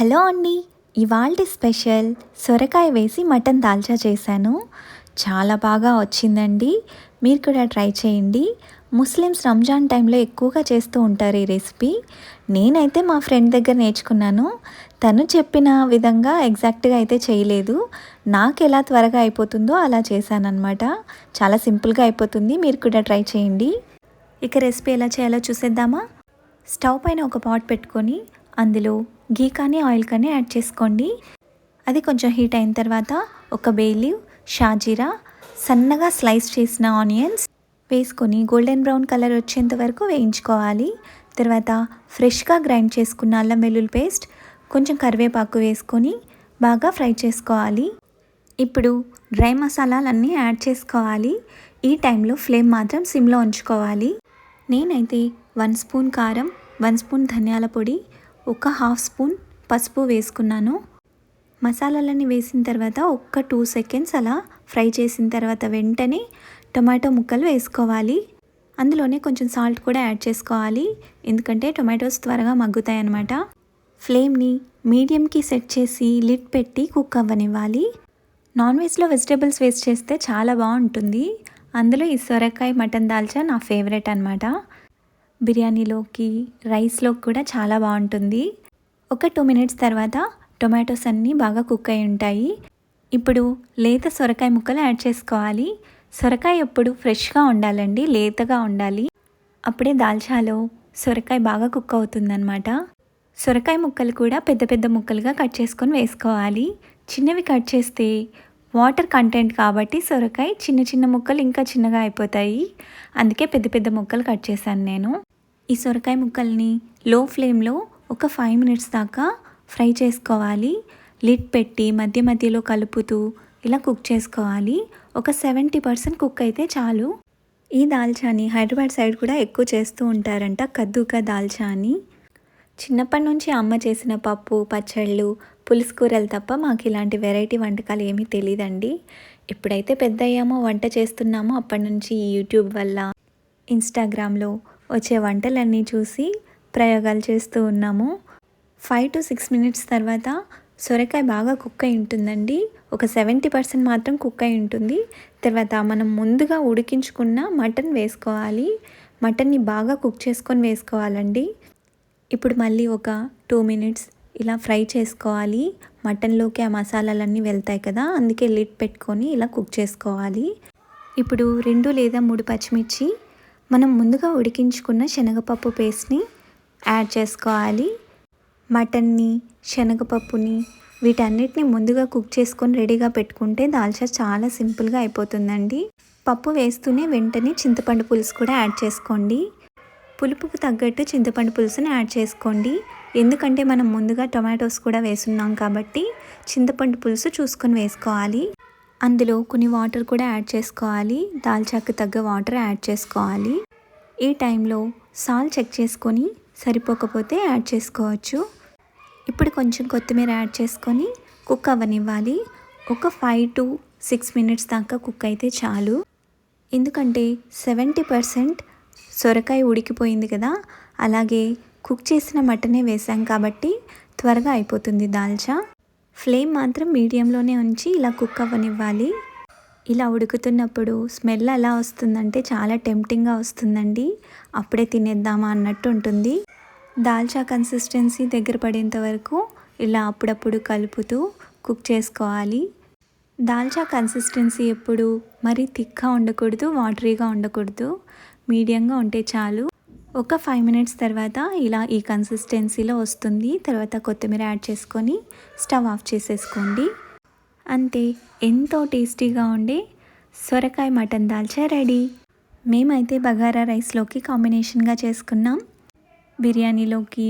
Hello అండి ఇవాళ special సొరకాయ వేసి మటన్ దాల్చా చేశాను. చాలా బాగా వచ్చిందండి. మీరు కూడా ట్రై చేయండి. ముస్లిమ్స్ రంజాన్ టైంలో ఎక్కువగా చేస్తూ ఉంటారు ఈ రెసిపీ. నేనైతే మా ఫ్రెండ్ దగ్గర నేర్చుకున్నాను. తను చెప్పిన విధంగా ఎగ్జాక్ట్గా అయితే చేయలేదు. నాకు ఎలా త్వరగా అయిపోతుందో అలా చేశానన్నమాట. చాలా సింపుల్గా అయిపోతుంది. మీరు కూడా ట్రై చేయండి. ఇక రెసిపీ ఎలా చేయాలో చూసేద్దామా? స్టవ్ పైన ఒక పాట్ పెట్టుకొని అందులో గీ కానీ ఆయిల్ కానీ యాడ్ చేసుకోండి. అది కొంచెం హీట్ అయిన తర్వాత ఒక బేలీవ్ షాజీరా సన్నగా స్లైస్ చేసిన ఆనియన్స్ వేసుకొని గోల్డెన్ బ్రౌన్ కలర్ వచ్చేంత వరకు వేయించుకోవాలి. తర్వాత ఫ్రెష్గా గ్రైండ్ చేసుకున్న అల్లం వెల్లుల్లి పేస్ట్ కొంచెం కరివేపాకు వేసుకొని బాగా ఫ్రై చేసుకోవాలి. ఇప్పుడు డ్రై మసాలాలన్నీ యాడ్ చేసుకోవాలి. ఈ టైంలో ఫ్లేమ్ మాత్రం సిమ్లో ఉంచుకోవాలి. నేనైతే వన్ స్పూన్ కారం వన్ స్పూన్ ధనియాల పొడి ఒక హాఫ్ స్పూన్ పసుపు వేసుకున్నాను. మసాలాలన్నీ వేసిన తర్వాత ఒక్క టూ సెకండ్స్ అలా ఫ్రై చేసిన తర్వాత వెంటనే టొమాటో ముక్కలు వేసుకోవాలి. అందులోనే కొంచెం సాల్ట్ కూడా యాడ్ చేసుకోవాలి. ఎందుకంటే టొమాటోస్ త్వరగా మగ్గుతాయి అన్నమాట ఫ్లేమ్ని మీడియంకి సెట్ చేసి లిడ్ పెట్టి కుక్ అవ్వనివ్వాలి. నాన్ వెజ్లో వెజిటేబుల్స్ వేస్ట్ చేస్తే చాలా బాగుంటుంది. అందులో ఈ సొరకాయ మటన్ దాల్చా నా ఫేవరెట్ అనమాట బిర్యానీలోకి రైస్లోకి కూడా చాలా బాగుంటుంది. ఒక టూ మినిట్స్ తర్వాత టొమాటోస్ అన్నీ బాగా కుక్ అయి ఉంటాయి. ఇప్పుడు లేత సొరకాయ ముక్కలు యాడ్ చేసుకోవాలి. సొరకాయ ఎప్పుడు ఫ్రెష్గా ఉండాలండి లేతగా ఉండాలి. అప్పుడే దాల్చాలో సొరకాయ బాగా కుక్ అవుతుందన్నమాట. సొరకాయ ముక్కలు కూడా పెద్ద పెద్ద ముక్కలుగా కట్ చేసుకొని వేసుకోవాలి. చిన్నవి కట్ చేస్తే వాటర్ కంటెంట్ కాబట్టి సొరకాయ చిన్న చిన్న ముక్కలు ఇంకా చిన్నగా అయిపోతాయి. అందుకే పెద్ద పెద్ద ముక్కలు కట్ చేశాను నేను. ఈ సొరకాయ ముక్కల్ని లో ఫ్లేమ్లో ఒక ఫైవ్ మినిట్స్ దాకా ఫ్రై చేసుకోవాలి. లిడ్ పెట్టి మధ్య మధ్యలో కలుపుతూ ఇలా కుక్ చేసుకోవాలి. ఒక సెవెంటీ పర్సెంట్ కుక్ అయితే చాలు. ఈ దాల్చాని హైదరాబాద్ సైడ్ కూడా ఎక్కువ చేస్తూ ఉంటారంట కద్దుక దాల్చాని. చిన్నప్పటి నుంచి అమ్మ చేసిన పప్పు పచ్చళ్ళు పులుసు కూరలు తప్ప మాకు ఇలాంటి వెరైటీ వంటకాలు ఏమీ తెలియదండి ఎప్పుడైతే పెద్ద అయ్యామో వంట చేస్తున్నామో అప్పటి నుంచి యూట్యూబ్ వల్ల ఇన్స్టాగ్రామ్లో వచ్చే వంటలన్నీ చూసి ప్రయోగాలు చేస్తూ ఉన్నాము. ఫైవ్ టు సిక్స్ మినిట్స్ తర్వాత సొరకాయ బాగా కుక్ అయి ఉంటుందండి. ఒక సెవెంటీ పర్సెంట్ మాత్రం కుక్ అయి ఉంటుంది. తర్వాత మనం ముందుగా ఉడికించుకున్న మటన్ వేసుకోవాలి. మటన్ని బాగా కుక్ చేసుకొని వేసుకోవాలండి. ఇప్పుడు మళ్ళీ ఒక టూ మినిట్స్ ఇలా ఫ్రై చేసుకోవాలి. మటన్లోకి ఆ మసాలాలన్నీ వెళ్తాయి కదా అందుకే లిడ్ పెట్టుకొని ఇలా కుక్ చేసుకోవాలి. ఇప్పుడు రెండు లేదా మూడు పచ్చిమిర్చి మనం ముందుగా ఉడికించుకున్న శనగపప్పు పేస్ట్ని యాడ్ చేసుకోవాలి. మటన్ని శనగపప్పుని వీటన్నిటిని ముందుగా కుక్ చేసుకొని రెడీగా పెట్టుకుంటే దాల్చా చాలా సింపుల్గా అయిపోతుందండి. పప్పు వేస్తూనే వెంటనే చింతపండు పులుసు కూడా యాడ్ చేసుకోండి. పులుపుకు తగ్గట్టు చింతపండు పులుసుని యాడ్ చేసుకోండి. ఎందుకంటే మనం ముందుగా టొమాటోస్ కూడా వేసున్నాం కాబట్టి చింతపండు పులుసు చూసుకొని వేసుకోవాలి. అందులో కొన్ని వాటర్ కూడా యాడ్ చేసుకోవాలి. దాల్చాకు తగ్గ వాటర్ యాడ్ చేసుకోవాలి. ఈ టైంలో సాల్ట్ చెక్ చేసుకొని సరిపోకపోతే యాడ్ చేసుకోవచ్చు. ఇప్పుడు కొంచెం కొత్తిమీర యాడ్ చేసుకొని కుక్ అవ్వనివ్వాలి. ఒక ఫైవ్ టు సిక్స్ మినిట్స్ దాకా కుక్ అయితే చాలు. ఎందుకంటే సెవెంటీ పర్సెంట్ సొరకాయ ఉడికిపోయింది కదా అలాగే కుక్ చేసిన మటనే వేసాం కాబట్టి త్వరగా అయిపోతుంది దాల్చా. ఫ్లేమ్ మాత్రం మీడియంలోనే ఉంచి ఇలా కుక్ అవ్వనివ్వాలి. ఇలా ఉడుకుతున్నప్పుడు స్మెల్ ఎలా వస్తుందంటే చాలా టెంప్టింగ్గా వస్తుందండి. అప్పుడే తినేద్దామా అన్నట్టు ఉంటుంది. దాల్చా కన్సిస్టెన్సీ దగ్గర పడేంత వరకు ఇలా అప్పుడప్పుడు కలుపుతూ కుక్ చేసుకోవాలి. దాల్చా కన్సిస్టెన్సీ ఎప్పుడు మరీ థిక్గా ఉండకూడదు వాటరీగా ఉండకూడదు. మీడియంగా ఉంటే చాలు. ఒక ఫైవ్ మినిట్స్ తర్వాత ఇలా ఈ కన్సిస్టెన్సీలో వస్తుంది. తర్వాత కొత్తిమీర యాడ్ చేసుకొని స్టవ్ ఆఫ్ చేసేసుకోండి. అంతే ఎంతో టేస్టీగా ఉండే సొరకాయ మటన్ దాల్చా రెడీ. మేమైతే బగారా రైస్లోకి కాంబినేషన్గా చేసుకున్నాం. బిర్యానీలోకి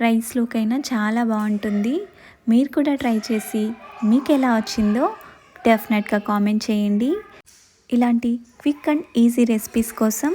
రైస్లోకైనా చాలా బాగుంటుంది. మీరు కూడా ట్రై చేసి మీకు ఎలా వచ్చిందో డెఫినెట్గా కామెంట్ చేయండి. ఇలాంటి క్విక్ అండ్ ఈజీ రెసిపీస్ కోసం